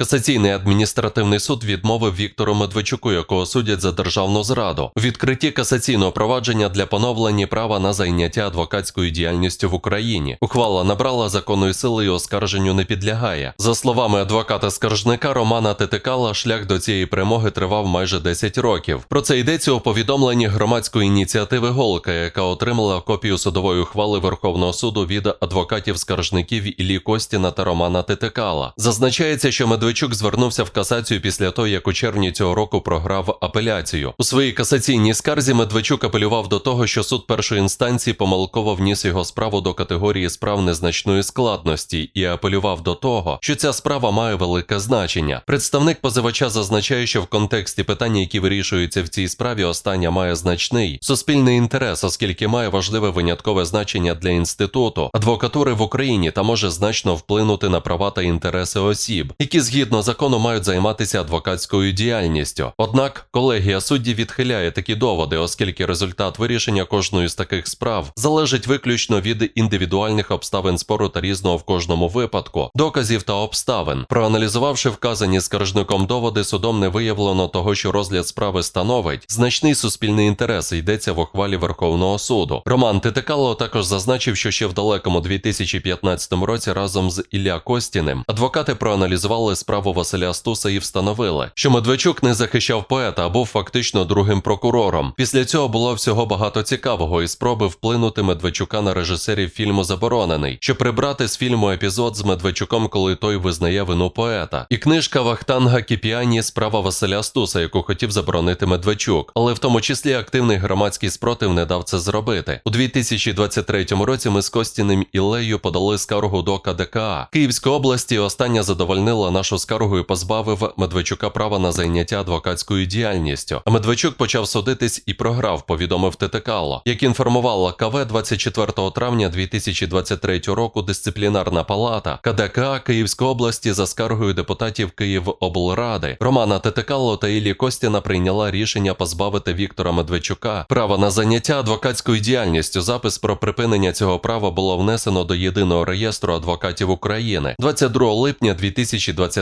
Касаційний адміністративний суд відмовив Віктору Медведчуку, якого судять за державну зраду, відкритті касаційного провадження для поновлення права на зайняття адвокатською діяльністю в Україні. Ухвала набрала законної сили і оскарженню не підлягає. За словами адвоката скаржника Романа Титикала, шлях до цієї перемоги тривав майже 10 років. Про це йдеться у повідомленні громадської ініціативи Голка, яка отримала копію судової ухвали Верховного суду від адвокатів скаржників Іллі Костіна та Романа Титикала. Зазначається, що Медведчук звернувся в касацію після того, як у червні цього року програв апеляцію. У своїй касаційній скарзі Медведчук апелював до того, що суд першої інстанції помилково вніс його справу до категорії справ незначної складності і апелював до того, що ця справа має велике значення. Представник позивача зазначає, що в контексті питання, які вирішуються в цій справі, остання має значний суспільний інтерес, оскільки має важливе виняткове значення для інституту адвокатури в Україні та може значно вплинути на права та інтереси осіб, які згідно закону мають займатися адвокатською діяльністю. Однак колегія суддів відхиляє такі доводи, оскільки результат вирішення кожної з таких справ залежить виключно від індивідуальних обставин спору та різного в кожному випадку, доказів та обставин. Проаналізувавши вказані скаржником доводи, судом не виявлено того, що розгляд справи становить значний суспільний інтерес. Йдеться в ухвалі Верховного суду. Роман Титикало також зазначив, що ще в далекому 2015 році разом з Ілля Костіним адвокати проаналізували справу Василя Стуса і встановили, що Медведчук не захищав поета, а був фактично другим прокурором. Після цього було всього багато цікавого і спроби вплинути Медведчука на режисерів фільму Заборонений, щоб прибрати з фільму епізод з Медведчуком, коли той визнає вину поета. І книжка Вахтанга Кіпіані справа Василя Стуса, яку хотів заборонити Медведчук, але в тому числі активний громадський спротив не дав це зробити. У 2023 році ми з Костіним і Лею подали скаргу до КДКА Київської області. Остання задовольнила нашу скаргу і позбавив Медведчука права на зайняття адвокатською діяльністю. Медведчук почав судитись і програв, повідомив ТТКало. Як інформувала КВ 24 травня 2023 року, дисциплінарна палата КДКА Київської області за скаргою депутатів Київоблради Романа Тетекало та Іллі Костіна прийняла рішення позбавити Віктора Медведчука права на заняття адвокатською діяльністю. Запис про припинення цього права було внесено до єдиного реєстру адвокатів України 22 липня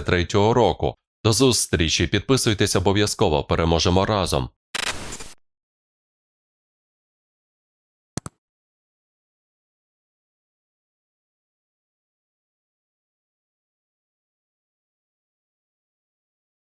2023 року. До зустрічі, підписуйтесь обов'язково, переможемо разом.